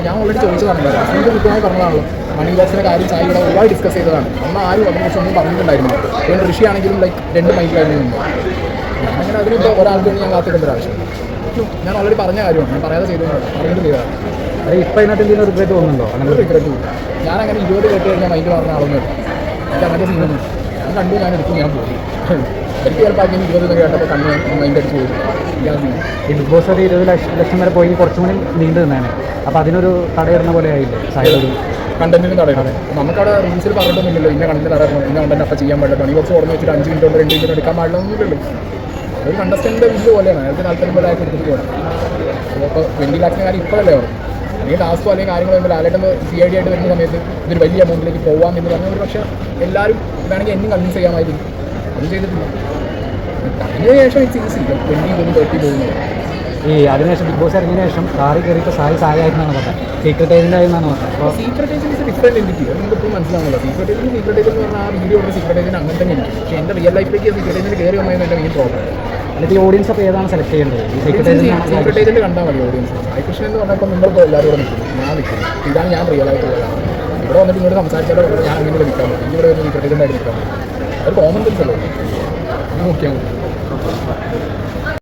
പറഞ്ഞിട്ടുണ്ട് ഞാൻ ഓൾറെഡി ചോദിച്ചതാണ് എനിക്ക് കൃത്യമായി പറഞ്ഞതാണല്ലോ. മണി ബോക്സിന്റെ കാര്യം ചായ ഇവിടെ ഒരുപാട് ഡിസ്കസ് ചെയ്തതാണ്. അന്ന് ആരും ഒന്നും പറഞ്ഞിട്ടുണ്ടായിരുന്നു അതുകൊണ്ട് ഋഷി ആണെങ്കിലും ലൈക്ക് രണ്ട് മൈക്കിലായിരുന്നു അങ്ങനെ അതിനിപ്പോൾ ഒരാൾക്ക് വേണ്ടി ഞാൻ കാത്തിട്ടുണ്ട് ഒരു ആവശ്യം ഞാൻ ഓൾറെഡി പറഞ്ഞ കാര്യമാണ്. ഞാൻ പറയാതെ ചെയ്തു പറഞ്ഞിട്ട് ചെയ്തതാണ്. അത് ഇപ്പം അതിനകത്ത് എന്തെങ്കിലും റിഗ്രറ്റ് തോന്നുന്നുണ്ടോ? അങ്ങനെ റിഗ്രറ്റ് ഞാൻ അങ്ങനെ ഇരുപത് കേട്ട് കഴിഞ്ഞാൽ മൈൻഡ് പറഞ്ഞ ആളൊന്നും എനിക്ക് അങ്ങനത്തെ സീനൊന്നും ഞാൻ കണ്ടു ഞാൻ എടുത്തു ഞാൻ പോയി. എനിക്ക് ചിലപ്പോൾ അങ്ങനെ ഇരുപത് കേട്ടപ്പോൾ കണ്ണ് മൈൻഡ് അടിച്ച് പോയി. ബിഗ് ബോസ് ഒരു ഇരുപത് ലക്ഷം ലക്ഷം വരെ പോയി കുറച്ചും കൂടി നീണ്ടു നിന്നാണ് അപ്പോൾ അതിനൊരു തടയിടുന്ന പോലെ ആയില്ലേ? സാഹചര്യം കണ്ടന്റിന് തടയണം. നമുക്കവിടെ റൂൾസിൽ പറഞ്ഞിട്ടൊന്നുമില്ലല്ലോ ഇന്ന കണ്ടന്റ് തടയണം ഇന്ന കണ്ടന്റ് അപ്പം ചെയ്യാൻ പാടില്ല. പണി ബോക്സ് ഓർമ്മ വെച്ചിട്ട് അഞ്ച് മിനിറ്റ് കൊണ്ട് രണ്ട് മിനിറ്റ് എടുക്കാൻ പാടില്ല ഒന്നുമില്ലല്ലോ ഒരു കണ്ടസ്റ്റന്റ് വില്ല് പോലെയാണ്. അയാൾക്ക് താല്പര്യം ആയിട്ട് എടുത്തിട്ട് പോകണം അപ്പോൾ ട്വന്റി ലാക്സിന് കാര്യം ഇപ്പോഴല്ലേ ഓർമ്മ അല്ലെങ്കിൽ ടാസ്കോ അല്ലെങ്കിൽ കാര്യങ്ങൾ വരുമ്പോൾ ലാലേട്ടൻ സി ഐ ഡി ആയിട്ട് വരുന്ന സമയത്ത് ഇതൊരു വലിയ എമൗണ്ടിലേക്ക് പോകാം എന്ന് പറഞ്ഞാൽ ഒരു പക്ഷേ എല്ലാവരും വേണമെങ്കിൽ എന്നും കൺവിൻസ് ചെയ്യാമായിരുന്നു അത് ചെയ്തിട്ടില്ല. അതിന് ശേഷം ഇറ്റ്സ് ഈസി ട്വന്റി പോകുന്നു തേർട്ടി പോകുന്നത് ഈ അതിനുശേഷം ബിഗ് ബോസ് ഇറങ്ങിയ ശേഷം കാറി കയറിയിട്ട് സായി സായി ആയിട്ടാണ് പറഞ്ഞത് സീക്രട്ട് ഏജന്റ് ആയിരുന്നാണ് പറഞ്ഞത് അപ്പോൾ സീക്രട്ട് ഏജൻസ് ഡിഫറെന്റ് എന്റിറ്റി ഇപ്പോൾ മനസ്സിലാവുന്നില്ല. സീക്രട്ട് ഏജന്റ് സീക്രട്ട് ഏജന്റ് എന്ന് പറഞ്ഞാൽ ആ വീഡിയോ ഉള്ള സീക്രട്ട് ഏജന്റ് അങ്ങനെ തന്നെ ഇരിക്കും പക്ഷേ എന്റെ റിയൽ ലൈഫിലേക്ക് സീക്രട്ട് ഏജന്റ് കയറി വന്നതെന്ന് എന്റെ മെയിൻ പ്രോബ്ലം അല്ലെങ്കിൽ ഈ ഓഡിയൻസ് അപ്പോൾ ഏതാണ് സെലക്ട് ചെയ്യേണ്ടത്? ഈ സീക്രട്ട് സീക്രട്ട് ഏജന്റ് ഏജന്റ് കണ്ടാൽ മതി ഓഡിയൻസ് സായികൃഷ്ണൻ എന്ന് പറഞ്ഞപ്പോൾ നിങ്ങളിപ്പോൾ എല്ലാവരും ഇവിടെ നിൽക്കുന്നു ഞാൻ നിൽക്കുന്നു ഇതാണ് ഞാൻ റിയൽ ആയിട്ട് ഇവിടെ വന്നിട്ട് ഇങ്ങോട്ട് സംസാരിച്ചാലോ ഞാൻ അങ്ങനെ വിളിക്കാൻ പറ്റും. ഇവിടെ വരുന്ന സീക്രട്ട് ഏജന്റ് ആയിട്ട് നിൽക്കാൻ പറ്റും. അത് കോമൺ സെൻസ് അല്ലേ? നോക്കിയാൽ മതി